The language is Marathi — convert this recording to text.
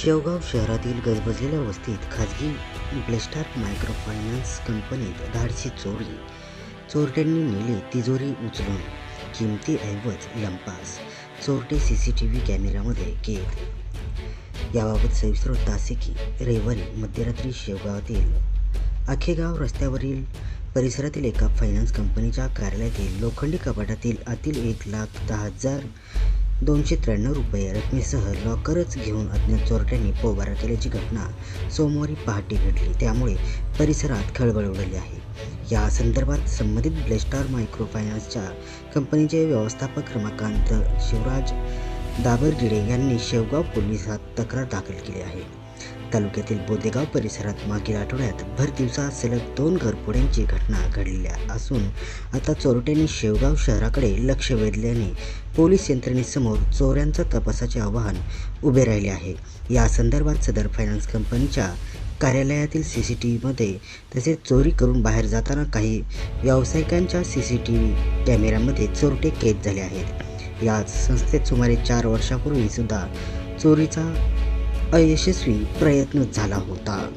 शेवगाव शहरातील गजबजलेल्या वस्तीत खाजगी ब्लेस्टार मायक्रो फायनान्स कंपनीत धाडसी चोरली. चोरट्यांनी नेली तिजोरी उचलून. किमती ऐवज लंपास. चोरटे सी सी टी व्ही कॅमेऱ्यामध्ये कैद. याबाबत सविस्तर वृत्त की रविवारी मध्यरात्री शेवगावातील आखेगाव रस्त्यावरील परिसरातील एका फायनान्स कंपनीच्या कार्यालयातील लोखंडी कपाटातील आतील एक लाख दहा हजार दोनशे त्र्याण्णव रुपये रकमेसह लॉकरच घेऊन अज्ञात चोरट्यांनी पोबारा केल्याची घटना सोमवारी पहाटे घडली. त्यामुळे परिसरात खळबळ उडाली आहे. या संदर्भात संबंधित ब्लेस्टार मायक्रो फायनान्सच्या कंपनीचे व्यवस्थापक रमाकांत शिवराज दाबरगिडे यांनी शेवगाव पोलिसात तक्रार दाखल केली आहे. तालुक्यातील बोदेगाव परिसरात मागील आठवड्यात भर दिवसात सलग दोन घरफोड्यांची घटना घडलेल्या असून आता चोरट्यांनी शेवगाव शहराकडे लक्ष वेधल्याने पोलीस यंत्रणेसमोर चोऱ्यांचा तपासाचे आव्हान उभे राहिले आहे. या संदर्भात सदर फायनान्स कंपनीच्या कार्यालयातील सी सी टी व्हीमध्ये तसेच चोरी करून बाहेर जाताना काही व्यावसायिकांच्या सी सी टी व्ही कॅमेऱ्यामध्ये चोरटे कैद झाले आहेत. या संस्थेत सुमारे चार वर्षापूर्वी सुद्धा चोरीचा अयशस्वी प्रयत्न झाला होता.